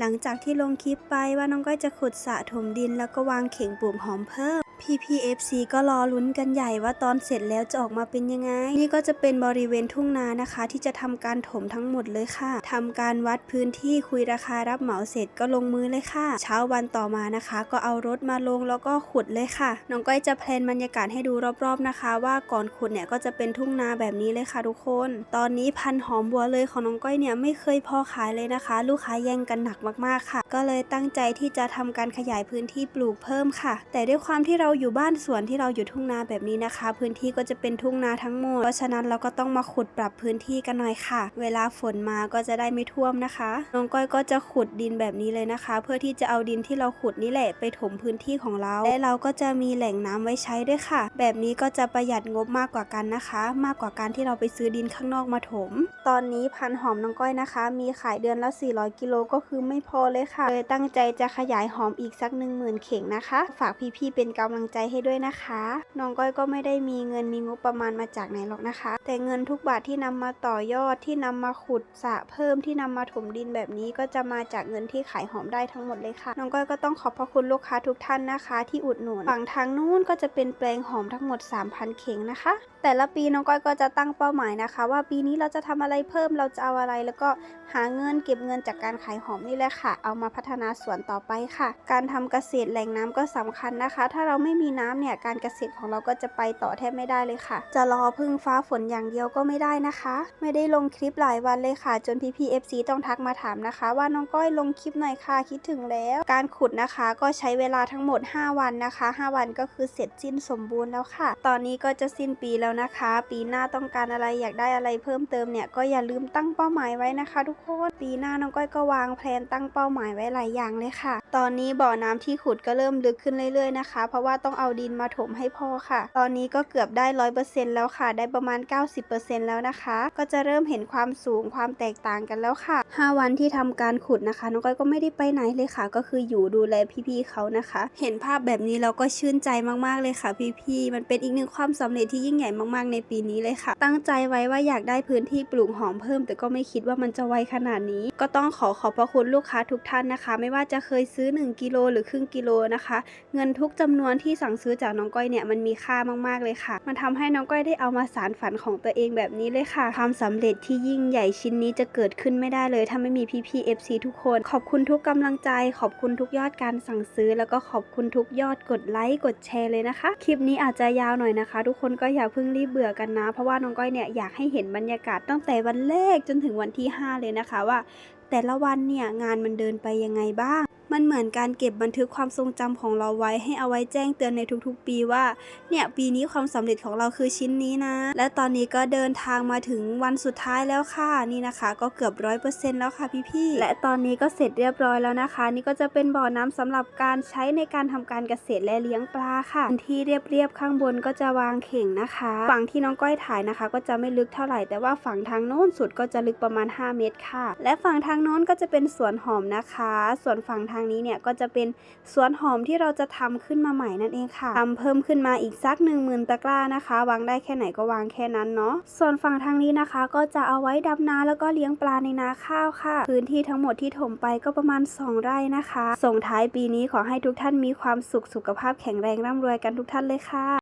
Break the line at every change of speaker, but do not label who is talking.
หลังจากที่ลงคลิปไปว่าน้องก้อยจะขุดสระถมดินแล้วก็วางเข่งปลูกหอมเพิ่ม PPFC ก็รอลุ้นกันใหญ่ว่าตอนเสร็จแล้วจะออกมาเป็นยังไง นี่ก็จะเป็นบริเวณทุ่งนานะคะ ที่จะทำการถมทั้งหมดเลยค่ะทำการวัดพื้นที่คุยราคารับเหมาเสร็จก็ลงมือเลยค่ะ เช้าวันต่อมานะคะ ก็เอารถมาลงแล้วก็ขุดเลยค่ะน้องก้อยจะแพลนบรรยากาศให้ดูรอบๆนะคะ ว่าก่อนขุดเนี่ยก็จะเป็นทุ่งนาแบบนี้เลยค่ะทุกคน ตอนนี้พันหอมบัวเลยของน้องก้อยเนี่ยไม่เคยพอขายเลยนะคะ ลูกค้าแย่งกันหนักมากๆค่ะ ก็เลยตั้งใจที่จะทำการขยายพื้นที่ปลูกเพิ่มค่ะ แต่ด้วยความที่เราอยู่บ้านสวนที่เราอยู่ทุ่งนาแบบนี้นะคะ พื้นที่ก็จะเป็นทุ่งนาทั้งหมด เพราะฉะนั้นเราก็ต้องมาขุดปรับพื้นที่กันหน่อยค่ะ เวลาฝนมาก็จะได้ไม่ท่วมนะคะ น้องก้อยก็จะขุดดินแบบนี้เลยนะคะ เพื่อที่จะเอาดินที่เราขุดนี่แหละไปถมพื้นที่ของเรา และเราก็จะมีแหล่งน้ำไว้ใช้ด้วยค่ะ แบบนี้ก็จะประหยัดงบมากกว่ากันนะคะ มากกว่าการที่เราไปซื้อดินข้างนอกมาถม ตอนนี้พันหอมน้องก้อยนะคะ มีขายเดือนละ 400 กิโลก็คือไไม่พอเลยค่ะเลยตั้งใจจะขยายหอมอีกสัก10,000เข่งนะคะ ฝากพี่ๆเป็นกำลังใจให้ด้วยนะคะน้องก้อยก็ไม่ได้มีเงินมีงบประมาณมาจากไหนหรอกนะคะ แต่เงินทุกบาทที่นำมาต่อยอดที่นำมาขุดสระเพิ่มที่นำมาถมดินแบบนี้ก็จะมาจากเงินที่ขายหอมได้ทั้งหมดเลยค่ะน้องก้อยก็ต้องขอบพระคุณลูกค้าทุกท่านนะคะ ที่อุดหนุนฝั่งทางนู้นก็จะเป็นแปลงหอมทั้งหมด 3,000 เข่งนะคะ แต่ละปีน้องก้อยก็จะตั้งเป้าหมายนะคะ ว่าปีนี้เราจะทำอะไรเพิ่มเราจะเอาอะไร แล้วก็หาเงินเก็บเงินจากการขายหอมนี่แหละค่ะ เอามาพัฒนาสวนต่อไปค่ะ การทำเกษตรแหล่งน้ำก็สำคัญนะคะ ถ้าเราไม่มีน้ำเนี่ยการเกษตรของเราก็จะไปต่อแทบไม่ได้เลยค่ะ จะรอพึ่งฟ้าฝนอย่างเดียวก็ไม่ได้นะคะ ไม่ได้ลงคลิปหลายวันเลยค่ะ จนพี่พีเอฟซีต้องทักมาถามนะคะ ว่าน้องก้อยลงคลิปหน่อยค่ะคิดถึงแล้ว การขุดนะคะก็ใช้เวลาทั้งหมด 5 วันนะคะ 5 วันก็คือเสร็จสิ้นสมบูรณ์แล้วค่ะ ตอนนี้ก็จะสิ้นปีแล้วนะคะ ปีหน้าต้องการอะไรอยากได้อะไรเพิ่มเติมเนี่ยก็อย่าลืมตั้งเป้าหมายไว้นะคะ ทุกคนปีหน้าน้องก้อยก็วางแผนตั้งเป้าหมายไว้หลายอย่างเลยค่ะ ตอนนี้บ่อน้ำที่ขุดก็เริ่มลึกขึ้นเรื่อยๆนะคะ เพราะว่าต้องเอาดินมาถมให้พ่อค่ะ ตอนนี้ก็เกือบได้ร้อยเปอร์เซ็นต์แล้วค่ะ ได้ประมาณ 90%แล้วนะคะ ก็จะเริ่มเห็นความสูงความแตกต่างกันแล้วค่ะ 5 วันที่ทำการขุดนะคะน้องก้อยก็ไม่ได้ไปไหนเลยค่ะ ก็คืออยู่ดูแลพี่ๆเขานะคะ เห็นภาพแบบนี้เราก็ชื่นใจมากๆเลยค่ะ พี่ๆมันเป็นอีกหนึ่งความสำเร็จที่ยิ่งใหญ่มากๆในปีนี้เลยค่ะ ตั้งใจไว้ว่าอยากได้พื้นที่ปลูกหอมเพิ่ม แต่ก็ไม่คิดว่ามันจะไวขนาดนี้ ก็ต้องขอขอบพระคุณลูกค้าทุกท่านนะคะ ไม่ว่าจะเคยซื้อ 1กิโลหรือครึ่งกิโลนะคะ เงินทุกจำนวนที่สั่งซื้อจากน้องก้อยเนี่ยมันมีค่ามากๆเลยค่ะ มันทำให้น้องก้อยได้เอามาสารฝันของตัวเองแบบนี้เลยค่ะ ความสำเร็จที่ยิ่งใหญ่ชิ้นนี้จะเกิดขึ้นไม่ได้เลยถ้าไม่มีพี่ๆ FC ทุกคน ขอบคุณทุกกำลังใจ ขอบคุณทุกยอดการสั่งซื้อ แล้วก็ขอบคุณทุกยอดกดไลค์กดแชร์เลยนะคะ คลิปนี้อาจจะยาวหน่อยนะคะ ทุกคนก็อย่าเพิ่งรีบเบื่อกันนะ เพราะว่าน้องก้อยเนี่ยอยากให้เห็นบรรยากาศตั้งแต่วันแรกจนถึงวันที่ 5 เลยนะคะว่า แต่ละวันเนี่ยงานมันเดินไปยังไงบ้าง มันเหมือนการเก็บบันทึกความทรงจำของเราไว้ให้เอาไว้แจ้งเตือนในทุกๆ ปีว่า เนี่ยปีนี้ความสำเร็จของเราคือชิ้นนี้นะ และตอนนี้ก็เดินทางมาถึงวันสุดท้ายแล้วค่ะนี่นะคะ ก็เกือบร้อยเปอร์เซ็นต์แล้วค่ะพี่ๆและตอนนี้ก็เสร็จเรียบร้อยแล้วนะคะ นี่ก็จะเป็นบ่อน้ำสำหรับการใช้ในการทำการเกษตรและเลี้ยงปลาค่ะที่เรียบๆข้างบนก็จะวางเข่งนะคะ ฝั่งที่น้องก้อยถ่ายนะคะ ก็จะไม่ลึกเท่าไหร่แต่ว่าฝั่งทางโน้นสุดก็จะลึกประมาณ 5 เมตรค่ะ และฝั่งทางโน้นก็จะเป็นสวนหอมนะคะ ส่วนฝั่งทางนี้เนี่ยก็จะเป็นสวนหอมที่เราจะทำขึ้นมาใหม่นั่นเองค่ะทำเพิ่มขึ้นมาอีกสัก 1 0,000ตะกร้านะคะ วางได้แค่ไหนก็วางแค่นั้นเนาะส่วนฝั่งทางนี้นะคะ ก็จะเอาไว้ดำนาแล้วก็เลี้ยงปลาในนาข้าวค่ะ พื้นที่ทั้งหมดที่ถมไปก็ประมาณ 2 ไร่นะคะ ส่งท้ายปีนี้ขอให้ทุกท่านมีความสุขสุขภาพแข็งแรงร่ำรวยกันทุกท่านเลยค่ะ